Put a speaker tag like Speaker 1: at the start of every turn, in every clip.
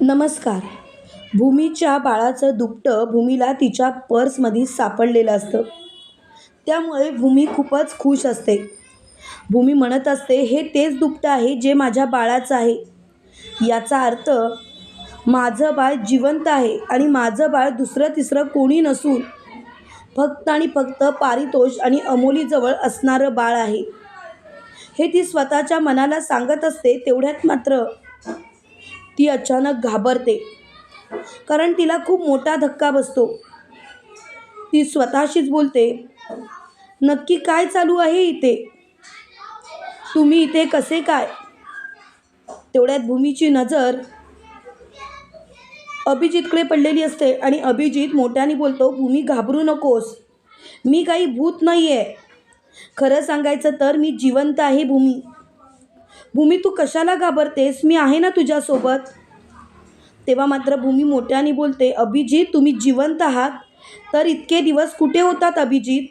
Speaker 1: नमस्कार. भूमीच्या बाळाचं दुपटं भूमीला तिच्या पर्समध्ये सापडलेलं असतं. त्यामुळे भूमी खूपच खुश असते. भूमी म्हणत असते हे तेच दुपटं आहे जे माझ्या बाळाचं आहे. याचा अर्थ माझं बाळ जिवंत आहे आणि माझं बाळ दुसरं तिसरं कोणी नसून फक्त आणि फक्त पारितोष आणि अमोलीजवळ असणारं बाळ आहे. हे ती स्वतःच्या मनाला सांगत असते तेवढ्यात मात्र ती अचानक घाबरते. कारण तिला खूप मोठा धक्का बसतो. ती स्वतःशीच बोलते नक्की काय चालू आहे इथे? तुम्ही इथे कसे काय? तेवढ्यात भूमीची नजर अभिजितकडे पडलेली असते आणि अभिजित मोठ्याने बोलतो भूमी घाबरू नकोस. मी काही भूत नाही आहे खरं सांगायचं तर मी जिवंत आहे भूमी. भूमी तू कशाला घाबरतेस? मी आहे ना तुझ्यासोबत. तेव्हा मात्र भूमी मोठ्याने बोलते अभिजित तुम्ही जिवंत आहात. तर इतके दिवस कुठे होतात अभिजित?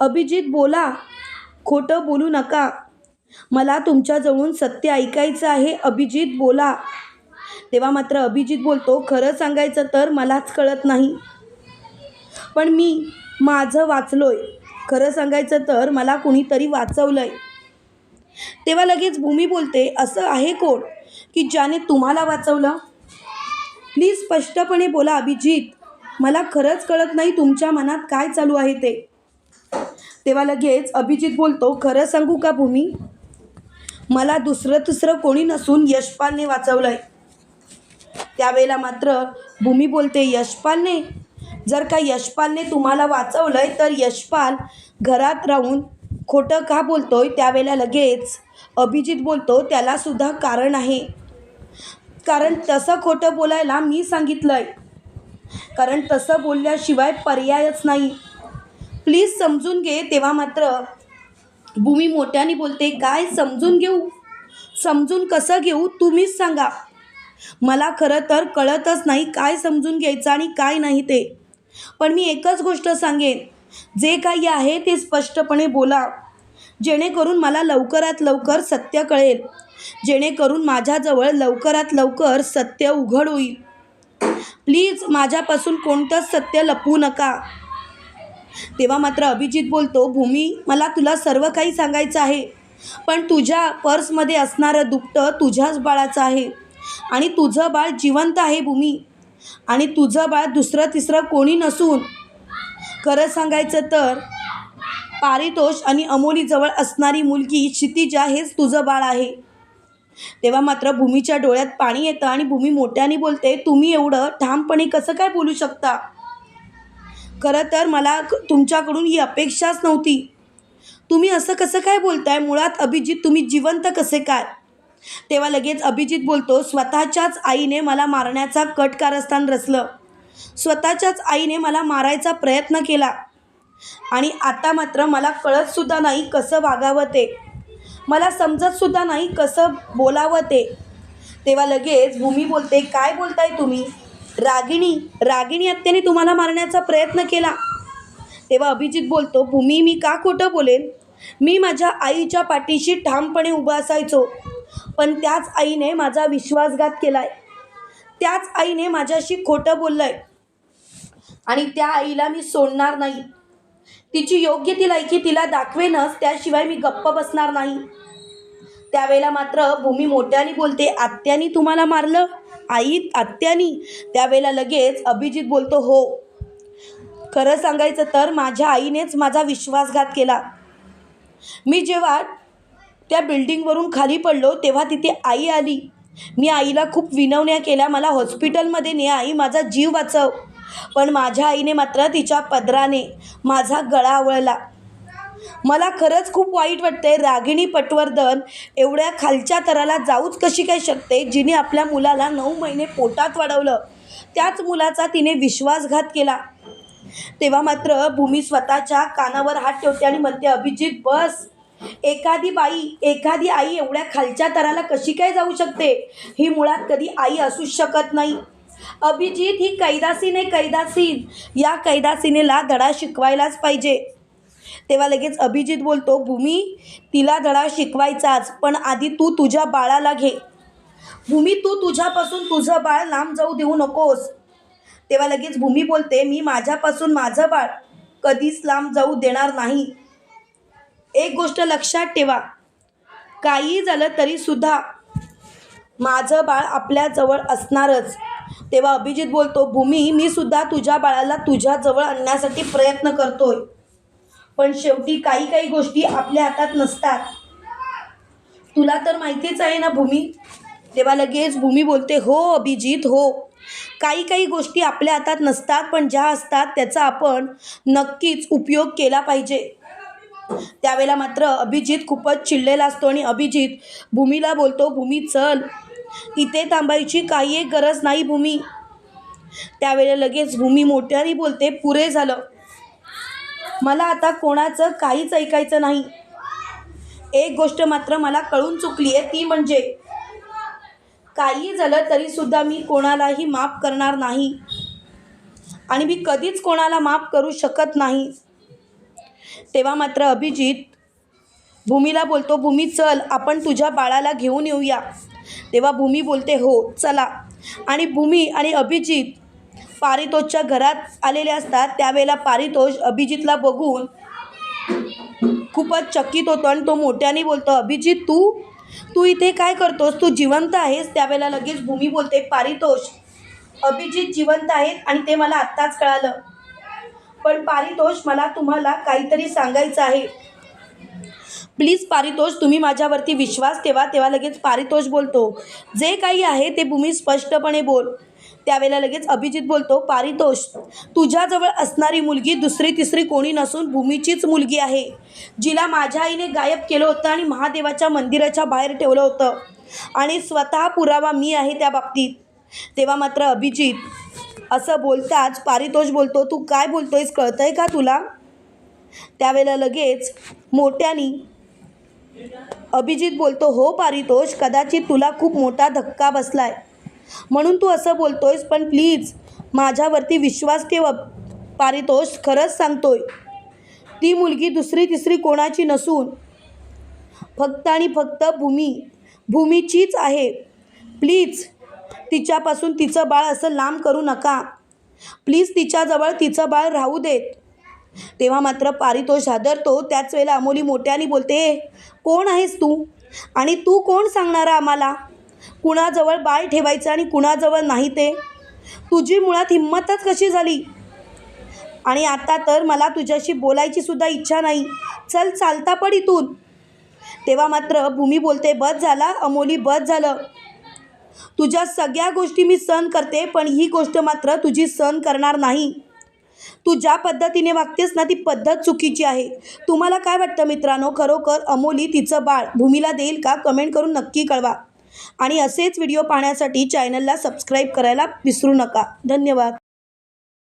Speaker 1: अभिजित बोला. खोटं बोलू नका. मला तुमच्याजवळून सत्य ऐकायचं आहे. अभिजित बोला. तेव्हा मात्र अभिजित बोलतो खरं सांगायचं तर मलाच कळत नाही. पण मी माझं वाचलोय. खरं सांगायचं तर मला कुणीतरी वाचवलं आहे तेव्हा लगेच भूमी बोलते असं आहे कोण की ज्याने तुम्हाला वाचवलं? प्लीज स्पष्टपणे बोला अभिजित. मला खरंच कळत नाही तुमच्या मनात काय चालू आहे ते. तेव्हा लगेच अभिजित बोलतो खरं सांगू का भूमी? मला दुसरं तिसरं कोणी नसून यशपालने वाचवलं आहे त्यावेळेला मात्र भूमी बोलते यशपालने? जर का यशपालने तुम्हाला वाचवलं आहे तर यशपाल घरात राहून खोटं का बोलतोय त्यावेळेला लगेच अभिजित बोलतो त्यालासुद्धा कारण आहे. कारण तसं खोटं बोलायला मी सांगितलं आहे कारण तसं बोलल्याशिवाय पर्यायच नाही. प्लीज समजून घे तेव्हा मात्र. भूमी मोठ्याने बोलते काय समजून घेऊ? समजून कसं घेऊ तुम्हीच सांगा. मला खरं तर कळतच नाही काय समजून घ्यायचं आणि काय नाही ते. पण मी एकच गोष्ट सांगेन. जे काही आहे ते स्पष्टपणे बोला. जेणेकरून मला लवकरात लवकर सत्य कळेल. जेणेकरून माझ्याजवळ लवकरात लवकर सत्य उघड होईल. प्लीज माझ्यापासून कोणतंच सत्य लपवू नका. तेव्हा मात्र अभिजित बोलतो भूमी मला तुला सर्व काही सांगायचं आहे. पण तुझ्या पर्समध्ये असणारं दुपटं तुझ्याच बाळाचं आहे. आणि तुझं बाळ जिवंत आहे भूमी. आणि तुझं बाळ दुसरं तिसरं कोणी नसून. खरं सांगायचं तर पारितोष आणि अमोलीजवळ असणारी मुलगी क्षितिजा हेच तुझं बाळ आहे. तेव्हा मात्र भूमीच्या डोळ्यात पाणी येतं आणि भूमी मोठ्याने बोलते तुम्ही एवढं ठामपणे कसं काय बोलू शकता? खरं तर मला तुमच्याकडून ही अपेक्षाच नव्हती. तुम्ही असं कसं काय बोलताय? मुळात अभिजित तुम्ही जिवंत कसे काय? तेव्हा लगेच अभिजित बोलतो स्वतःच्याच आईने मला मारण्याचा कट कारस्थान रचलं. स्वतःच्याच आईने मला मारायचा प्रयत्न केला. आणि आता मात्र मला कळतसुद्धा नाही कसं वागावं ते. मला समजतसुद्धा नाही कसं बोलावं ते. तेव्हा लगेच भूमी बोलते काय बोलताय तुम्ही? रागिणी रागिणी हत्याने तुम्हाला मारण्याचा प्रयत्न केला. तेव्हा अभिजित बोलतो भूमी मी का खोटं बोलेन? मी माझ्या आईच्या पाठीशी ठामपणे उभा असायचो पण त्याच आईने माझा विश्वासघात केलाय. त्याच आईने माझ्याशी खोटं बोललंय आणि त्या आईला मी सोडणार नाही. तिची योग्य ती लायकी तिला दाखवेनच त्याशिवाय मी गप्प बसणार नाही. त्यावेळेला मात्र भूमी मोठ्याने बोलते आत्यानी तुम्हाला मारलं? आई आत्यानी? त्यावेळेला लगेच अभिजित बोलतो हो. खरं सांगायचं तर माझ्या आईनेच माझा विश्वासघात केला. मी जेव्हा त्या बिल्डिंगवरून खाली पडलो तेव्हा तिथे आई आली. मी आईला खूप विनवण्या केल्या मला हॉस्पिटलमध्ये ने आई माझा जीव वाचव. पण माझ्या आईने मात्र तिच्या पदराने माझा गळा आवळला. मला खरंच खूप वाईट वाटते रागिणी पटवर्धन एवढ्या खालच्या तराला जाऊच कशी काय शकते जिने आपल्या मुलाला नऊ महिने पोटात वाढवलं. त्याच मुलाचा तिने विश्वासघात केला. तेव्हा मात्र भूमी स्वतःच्या कानावर हात ठेवते आणि म्हणते अभिजित बस. एखादी बाई एखादी आई एवढ्या खालच्या तराला कशी काय जाऊ शकते? ही मुळात कधी आई असूच शकत नाही. अभिजित ही कैदासीन आहे कैदासीन. या कैदासीनेला धडा शिकवायलाच पाहिजे. तेव्हा लगेच अभिजित बोलतो भूमी तिला धडा शिकवायचाच पण आधी तू तुझ्या बाळाला घे. भूमी तू तुझ्यापासून तुझं बाळ लांब जाऊ देऊ नकोस. तेव्हा लगेच भूमी बोलते मी माझ्यापासून माझं बाळ कधीच लांब जाऊ देणार नाही. एक गोष्ट लक्षात ठेवा काही झालं तरीसुद्धा माझं बाळ आपल्याजवळ असणारच. तेव्हा अभिजित बोलतो भूमी मी सुद्धा तुझ्या बाळाला तुझ्याजवळ आणण्यासाठी प्रयत्न करतोय. पण शेवटी काही काही गोष्टी आपल्या हातात नसतात. तुला तर माहितीच आहे ना भूमी? तेव्हा लगेच भूमी बोलते हो अभिजित हो. काही काही गोष्टी आपल्या हातात नसतात पण ज्या असतात त्याचा आपण नक्कीच उपयोग केला पाहिजे. त्यावेळेला मात्र अभिजित खूपच चिडलेला असतो आणि अभिजित भूमीला बोलतो भूमी चल. इथे थांबायची काही एक गरज नाही भूमी. त्यावेळेला लगेच भूमी मोठ्याने बोलते पुरे झालं. मला आता कोणाचं काहीच ऐकायचं नाही. एक गोष्ट मात्र मला कळून चुकली आहे ती म्हणजे काही झालं तरीसुद्धा मी कोणालाही माफ करणार नाही. आणि मी कधीच कोणाला माफ करू शकत नाही. तेव्हा मात्र अभिजित भूमीला बोलतो भूमी चल आपण तुझ्या बाळाला घेऊन येऊया. तेव्हा भूमी बोलते हो चला. आणि भूमी आणि अभिजित पारितोषच्या घरात आलेले असतात. त्यावेळेला पारितोष अभिजितला बघून खूपच चकित होतो आणि तो मोठ्याने बोलतो अभिजित तू तू इथे काय करतोस? तू जिवंत आहेस. त्यावेळेला लगेच भूमी बोलते पारितोष अभिजित जिवंत आहेत आणि ते मला आत्ताच कळालं. पण पारितोष मला तुम्हाला काहीतरी सांगायचं आहे. प्लीज पारितोष तुम्ही माझ्यावरती विश्वास ठेवा तेव्हा लगेच पारितोष बोलतो. जे काही आहे ते भूमी स्पष्टपणे बोल. त्यावेळेला लगेच अभिजित बोलतो पारितोष तुझ्याजवळ असणारी मुलगी दुसरी तिसरी कोणी नसून भूमीचीच मुलगी आहे. जिला माझ्या आईने गायब केलं होतं आणि महादेवाच्या मंदिराच्या बाहेर ठेवलं होतं. आणि स्वतः पुरावा मी आहे त्या बाबतीत. तेव्हा मात्र अभिजित असं बोलताच पारितोष बोलतो तू काय बोलतोयस कळतंय का तुला? त्यावेळेला लगेच मोठ्यानी अभिजित बोलतो हो पारितोष कदाचित तुला खूप मोठा धक्का बसलाय. म्हणून तू असं बोलतोयस पण प्लीज माझ्यावरती विश्वास ठेव पारितोष खरंच सांगतोय. ती मुलगी दुसरी तिसरी कोणाची नसून फक्त आणि फक्त भूमी भूमीचीच आहे. प्लीज तिच्यापासून तिचं बाळ असं लांब करू नका. प्लीज तिच्याजवळ तिचं बाळ राहू देत. तेव्हा मात्र पारितोष हादरतो त्याच वेळेला अमोली मोठ्याने बोलते "ए, कोण आहेस तू? आणि तू कोण सांगणारा आम्हाला? कुणाजवळ बाळ ठेवायचं आणि कुणाजवळ नाही ते? तुझी मुळात हिंमतच कशी झाली? आणि आता तर मला तुझ्याशी बोलायची सुद्धा इच्छा नाही. चल चालता पड इथून. तेव्हा मात्र भूमी बोलते बस झाला अमोली बस झालं. तुझ्या सगळ्या गोष्टी मी सहन करते पण ही गोष्ट मात्र तुझी सहन करणार नाही. तू ज्या पद्धतीने वागतेस ना ती पद्धत चुकीची आहे. तुम्हाला काय वाटतं मित्रांनो? खरोखर अमोली तिचं बाळ भूमीला देईल का? कमेंट करून नक्की कळवा. आणि असेच व्हिडिओ पाहण्यासाठी चॅनलला सबस्क्राईब करायला विसरू नका. धन्यवाद.